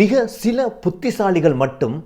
மிக சில புத்திசாலிகள் மட்டும்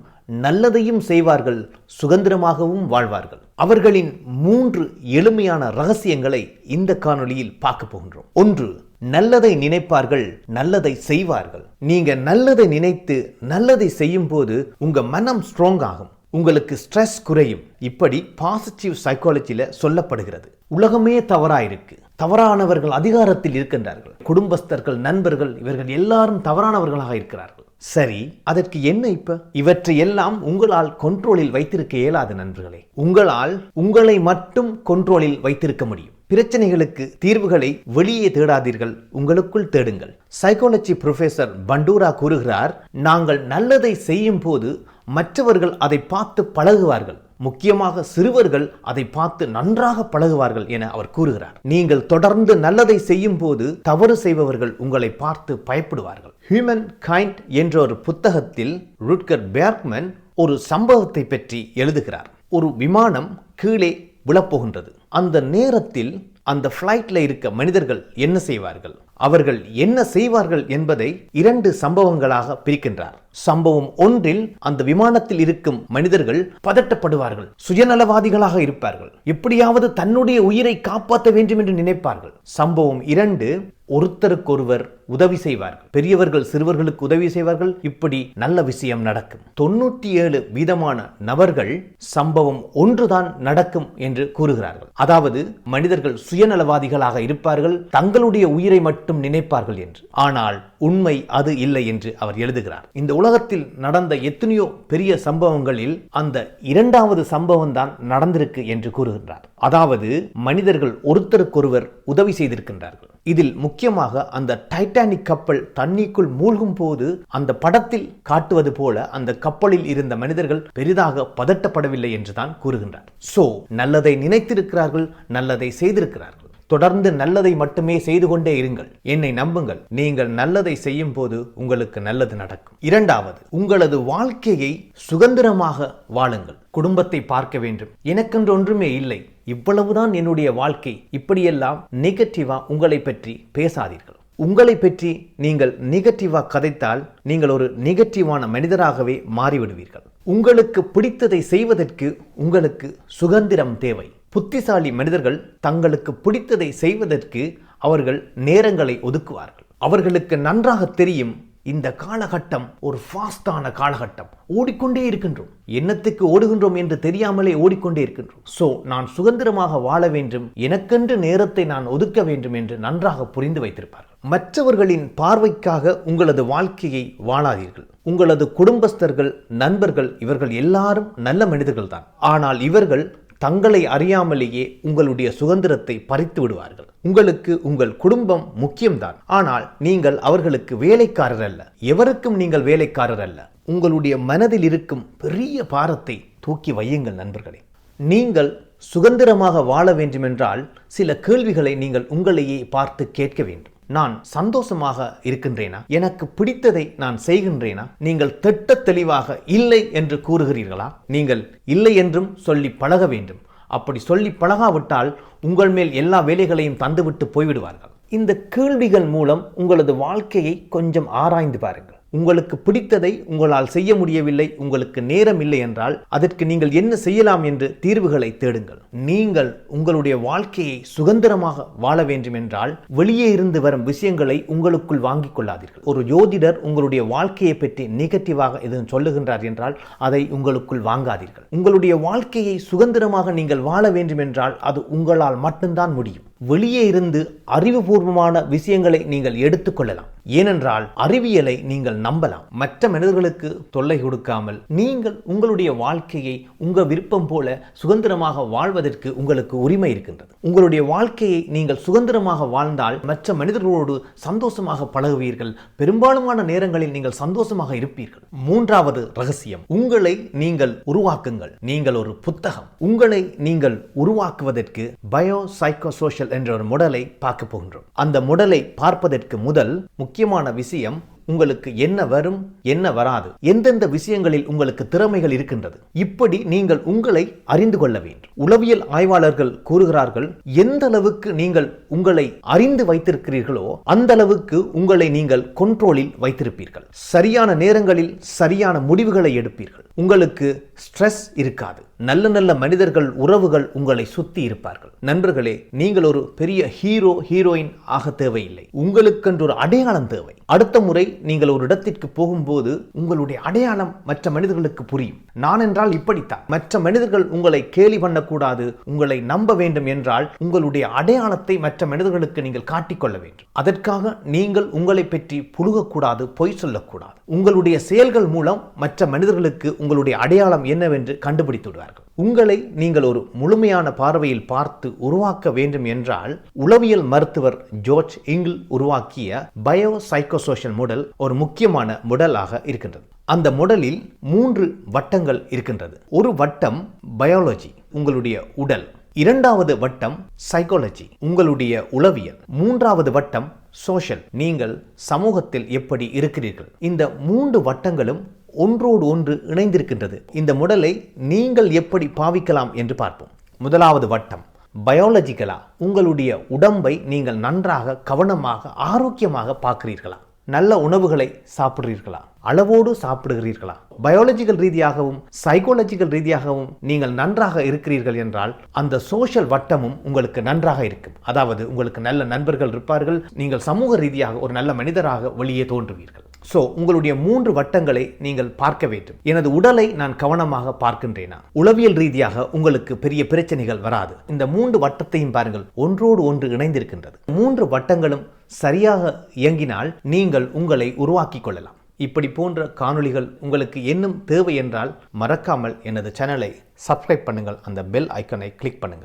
நல்லதையும் செய்வார்கள் சுதந்திரமாகவும் வாழ்வார்கள். அவர்களின் மூன்று எளிமையான ரகசியங்களை இந்த காணொளியில் பார்க்க போகின்றோம். ஒன்று நல்லதை நினைப்பார்கள் நல்லதை செய்வார்கள். நீங்க நல்லதை நினைத்து நல்லதை செய்யும் போது உங்க மனம் ஸ்ட்ராங் ஆகும். உங்களுக்கு ஸ்ட்ரெஸ் குறையும். இப்படி பாசிட்டிவ் சைக்காலஜியில சொல்லப்படுகிறது. உலகமே தவறாயிருக்கு. தவறானவர்கள் அதிகாரத்தில் இருக்கின்றார்கள். குடும்பஸ்தர்கள் நண்பர்கள் இவர்கள் எல்லாரும் தவறானவர்களாக இருக்கிறார்கள். சரி அதற்கு என்ன இப்ப? இவற்றை எல்லாம் உங்களால் கண்ட்ரோலில் வைத்திருக்க இயலாது நண்பர்களே. உங்களால் உங்களை மட்டும் கொண்ட்ரோலில் வைத்திருக்க முடியும். பிரச்சனைகளுக்கு தீர்வுகளை வெளியே தேடாதீர்கள் உங்களுக்குள் தேடுங்கள். சைக்காலஜி ப்ரொஃபெசர் பண்டூரா கூறுகிறார் நாங்கள் நல்லதை செய்யும் போது மற்றவர்கள் அதை பார்த்து பழகுவார்கள். முக்கியமாக சிறுவர்கள் அதை பார்த்து நன்றாக பழகுவார்கள் என அவர் கூறுகிறார். நீங்கள் தொடர்ந்து நல்லதை செய்யும் போது தவறு செய்பவர்கள் உங்களை பார்த்து பயப்படுவார்கள். ஹியூமன் கைண்ட் என்ற ஒரு புத்தகத்தில் ருட்கர் பேர்க்மன் ஒரு சம்பவத்தை பற்றி எழுதுகிறார். ஒரு விமானம் கீழே விழப்போகின்றது. அந்த நேரத்தில் அந்த ஃப்ளைட்டில் இருக்க மனிதர்கள் என்ன செய்வார்கள்? அவர்கள் என்ன செய்வார்கள் என்பதை இரண்டு சம்பவங்களாக பிரிக்கின்றார். சம்பவம் ஒன்றில் அந்த விமானத்தில் இருக்கும் மனிதர்கள் பதட்டப்படுவார்கள் சுயநலவாதிகளாக இருப்பார்கள். எப்படியாவது தன்னுடைய உயிரை காப்பாற்ற வேண்டும் என்று நினைப்பார்கள். சம்பவம் இரண்டு ஒருத்தருக்கொருவர் உதவி செய்வார்கள். பெரியவர்கள் சிறுவர்களுக்கு உதவி செய்வார்கள். இப்படி நல்ல விஷயம் நடக்கும். தொண்ணூற்றி ஏழு வீதமான நபர்கள் சம்பவம் ஒன்றுதான் நடக்கும் என்று கூறுகிறார்கள். அதாவது மனிதர்கள் சுயநலவாதிகளாக இருப்பார்கள். தங்களுடைய உயிரை மட்டும் நினைப்பார்கள் என்று. ஆனால் உண்மை அது இல்லை என்று அவர் எழுதுகிறார். இந்த உலகத்தில் நடந்த எத்தனையோ பெரிய சம்பவங்களில் அந்த இரண்டாவது சம்பவம் தான் நடந்திருக்கு என்று கூறுகின்றார். அதாவது மனிதர்கள் ஒருத்தருக்கொருவர் உதவி செய்திருக்கின்றார்கள். இதில் முக்கியமாக அந்த டைட்டானிக் கப்பல் தண்ணிக்குள் மூழ்கும் போது அந்த படத்தில் காட்டுவது போல அந்த கப்பலில் இருந்த மனிதர்கள் பெரிதாக பதட்டப்படவில்லை என்றுதான் கூறுகின்றார். சோ நல்லதை நினைத்திருக்கிறார்கள் நல்லதை செய்திருக்கிறார்கள். தொடர்ந்து நல்லதை மட்டுமே செய்து கொண்டே இருங்கள். என்னை நம்புங்கள். நீங்கள் நல்லதை செய்யும் போது உங்களுக்கு நல்லது நடக்கும். இரண்டாவது உங்களது வாழ்க்கையை சுதந்திரமாக வாழுங்கள். குடும்பத்தை பார்க்க வேண்டும். எனக்கென்று ஒன்றுமே இல்லை. இவ்வளவுதான் என்னுடைய வாழ்க்கை. இப்படியெல்லாம் நெகட்டிவா உங்களை பற்றி பேசாதீர்கள். உங்களை பற்றி நீங்கள் நெகட்டிவாக கதைத்தால் நீங்கள் ஒரு நெகட்டிவான மனிதராகவே மாறிவிடுவீர்கள். உங்களுக்கு பிடித்ததை செய்வதற்கு உங்களுக்கு சுதந்திரம் தேவை. புத்திசாலி மனிதர்கள் தங்களுக்கு பிடித்ததை செய்வதற்கு அவர்கள் நேரங்களை ஒதுக்குவார்கள். அவர்களுக்கு நன்றாக தெரியும் இந்த காலகட்டம் ஒரு ஃபாஸ்டான காலகட்டம். ஓடிக்கொண்டே இருக்கின்றோம். என்னத்துக்கு ஓடுகின்றோம் என்று தெரியாமலே ஓடிக்கொண்டே இருக்கின்றோம். சோ நான் சுதந்திரமாக வாழ வேண்டும். எனக்கென்று நேரத்தை நான் ஒதுக்க வேண்டும் என்று நன்றாக புரிந்து வைத்திருப்பார்கள். மற்றவர்களின் பார்வைக்காக உங்களது வாழ்க்கையை வாழாதீர்கள். உங்களது குடும்பஸ்தர்கள் நண்பர்கள் இவர்கள் எல்லாரும் நல்ல மனிதர்கள் தான் ஆனால் இவர்கள் தங்களை அறியாமலேயே உங்களுடைய சுதந்திரத்தை பறித்து விடுவார்கள். உங்களுக்கு உங்கள் குடும்பம் முக்கியம்தான். ஆனால் நீங்கள் அவர்களுக்கு வேலைக்காரர் அல்ல. எவருக்கும் நீங்கள் வேலைக்காரர் அல்ல. உங்களுடைய மனதில் இருக்கும் பெரிய பாரத்தை தூக்கி வையுங்கள் நண்பர்களே. நீங்கள் சுதந்திரமாக வாழ வேண்டுமென்றால் சில கேள்விகளை நீங்கள் உங்களையே பார்த்து கேட்க வேண்டும். நான் சந்தோஷமாக இருக்கின்றேனா? எனக்கு பிடித்ததை நான் செய்கின்றேனா? நீங்கள் திட்ட தெளிவாக இல்லை என்று கூறுகிறீர்களா? நீங்கள் இல்லை என்றும் சொல்லி பழக வேண்டும். அப்படி சொல்லி பழகாவிட்டால் உங்கள் மேல் எல்லா வேலைகளையும் தந்துவிட்டு போய்விடுவார்கள். இந்த கேள்விகள் மூலம் உங்களது வாழ்க்கையை கொஞ்சம் ஆராய்ந்து பாருங்கள். உங்களுக்கு பிடித்ததை உங்களால் செய்ய முடியவில்லை உங்களுக்கு நேரம் இல்லை என்றால் அதற்கு நீங்கள் என்ன செய்யலாம் என்று தீர்வுகளை தேடுங்கள். நீங்கள் உங்களுடைய வாழ்க்கையை சுதந்திரமாக வாழ வேண்டும் என்றால் வெளியே இருந்து வரும் விஷயங்களை உங்களுக்குள் வாங்கிக் கொள்ளாதீர்கள். ஒரு ஜோதிடர் உங்களுடைய வாழ்க்கையை பற்றி நெகட்டிவாக எதுவும் சொல்லுகின்றார் என்றால் அதை உங்களுக்குள் வாங்காதீர்கள். உங்களுடைய வாழ்க்கையை சுதந்திரமாக நீங்கள் வாழ வேண்டும் என்றால் அது உங்களால் மட்டும்தான் முடியும். வெளியே இருந்து அறிவுபூர்வமான விஷயங்களை நீங்கள் எடுத்துக்கொள்ளலாம். ஏனென்றால் அறிவியலை நீங்கள் நம்பலாம். மற்ற மனிதர்களுக்கு தொல்லை கொடுக்காமல் நீங்கள் உங்களுடைய வாழ்க்கையை உங்க விருப்பம் போல சுதந்திரமாக வாழ்வதற்கு உங்களுக்கு உரிமை இருக்கின்றது. உங்களுடைய வாழ்க்கையை நீங்கள் சுதந்திரமாக வாழ்ந்தால் மற்ற மனிதர்களோடு சந்தோஷமாக பழகுவீர்கள். பெரும்பாலுமான நேரங்களில் நீங்கள் சந்தோஷமாக இருப்பீர்கள். மூன்றாவது ரகசியம் உங்களை நீங்கள் உருவாக்குங்கள். நீங்கள் ஒரு புத்தகம். உங்களை நீங்கள் உருவாக்குவதற்கு பயோ சைக்கோ சோஷியல் என்ற ஒரு முடலை பார்க்க போகின்றோம். அந்த முடலை பார்ப்பதற்கு முதல் முக்கியமான விஷயம் உங்களுக்கு என்ன வரும் என்ன வராது எந்தெந்த விஷயங்களில் உங்களுக்கு திறமைகள் இருக்கின்றது. இப்படி நீங்கள் உங்களை அறிந்து கொள்ள வேண்டும். உளவியல் ஆய்வாளர்கள் கூறுகிறார்கள் எந்த அளவுக்கு நீங்கள் உங்களை அறிந்து வைத்திருக்கிறீர்களோ அந்த அளவுக்கு உங்களை நீங்கள் கொண்ட்ரோலில் வைத்திருப்பீர்கள். சரியான நேரங்களில் சரியான முடிவுகளை எடுப்பீர்கள். உங்களுக்கு ஸ்ட்ரெஸ் இருக்காது. நல்ல நல்ல மனிதர்கள் உறவுகள் உங்களை சுத்தி இருப்பார்கள். நண்பர்களே நீங்கள் ஒரு பெரிய ஹீரோ ஹீரோயின் ஆக தேவையில்லை. உங்களுக்கென்று ஒரு அடையாளம் தேவை. அடுத்த முறை நீங்கள் ஒரு இடத்திற்கு போகும்போது உங்களுடைய அடையாளம் மற்ற மனிதர்களுக்கு புரியும். நான் என்றால் இப்படித்தான். மற்ற மனிதர்கள் உங்களை கேலி பண்ணக்கூடாது உங்களை நம்ப வேண்டும் என்றால் உங்களுடைய அடையாளத்தை மற்ற மனிதர்களுக்கு நீங்கள் காட்டிக்கொள்ள வேண்டும். அதற்காக நீங்கள் உங்களை பற்றி புழுகக்கூடாது பொய் சொல்லக்கூடாது. உங்களுடைய செயல்கள் மூலம் மற்ற மனிதர்களுக்கு உங்களுடைய அடையாளம் என்னவென்று கண்டுபிடித்து விடுவார்கள் உங்களை நீங்கள் ஒரு முழுமையான பார்வையில் பார்த்து உருவாக்க வேண்டும் என்றால் உளவியல் மருத்துவர் ஜோர்ஜ் இங்கில் உருவாக்கிய பயோ சைக்கோசோஷியல் மாடல் ஒரு முக்கியமான முடலாக இருக்கின்றது. அந்த முடலில் மூன்று வட்டங்கள் இருக்கின்றது. ஒரு வட்டம் பயாலஜி உங்களுடைய உடல். இரண்டாவது வட்டம் சைக்காலஜி உங்களுடைய உளவியல். மூன்றாவது வட்டம் சோஷியல் நீங்கள் சமூகத்தில் எப்படி இருக்கிறீர்கள்? இந்த மூன்று வட்டங்களும் ஒன்றோடு ஒன்று இணைந்திருக்கின்றது. இந்த முடலை நீங்கள் எப்படி பாவிக்கலாம் என்று பார்ப்போம். முதலாவது வட்டம் பயாலஜிக்கலா உங்களுடைய உடம்பை நீங்கள் நன்றாக கவனமாக ஆரோக்கியமாக பார்க்கிறீர்களா? நல்ல உணவுகளை சாப்பிடுறீர்களா? அளவோடு சாப்பிடுகிறீர்களா? பயாலஜிக்கல் ரீதியாகவும் சைக்காலஜிக்கல் ரீதியாகவும் நீங்கள் நன்றாக இருக்கிறீர்கள் என்றால் அந்த சோஷியல் வட்டமும் உங்களுக்கு நன்றாக இருக்கும். அதாவது உங்களுக்கு நல்ல நண்பர்கள் இருப்பார்கள் நீங்கள் சமூக ரீதியாக ஒரு நல்ல மனிதராக வெளியே தோன்றுவீர்கள். ஸோ உங்களுடைய மூன்று வட்டங்களை நீங்கள் பார்க்க வேண்டும். எனது உடலை நான் கவனமாக பார்க்கின்றேனா? உளவியல் ரீதியாக உங்களுக்கு பெரிய பிரச்சனைகள் வராது. இந்த மூன்று வட்டத்தையும் பாருங்கள். ஒன்றோடு ஒன்று இணைந்திருக்கின்றது. மூன்று வட்டங்களும் சரியாக இயங்கினால் நீங்கள் உங்களை உருவாக்கிக் கொள்ளலாம். இப்படி போன்ற காணொளிகள் உங்களுக்கு இன்னும் தேவை என்றால் மறக்காமல் எனது சேனலை சப்ஸ்கிரைப் பண்ணுங்கள். அந்த பெல் ஐக்கனை கிளிக் பண்ணுங்கள்.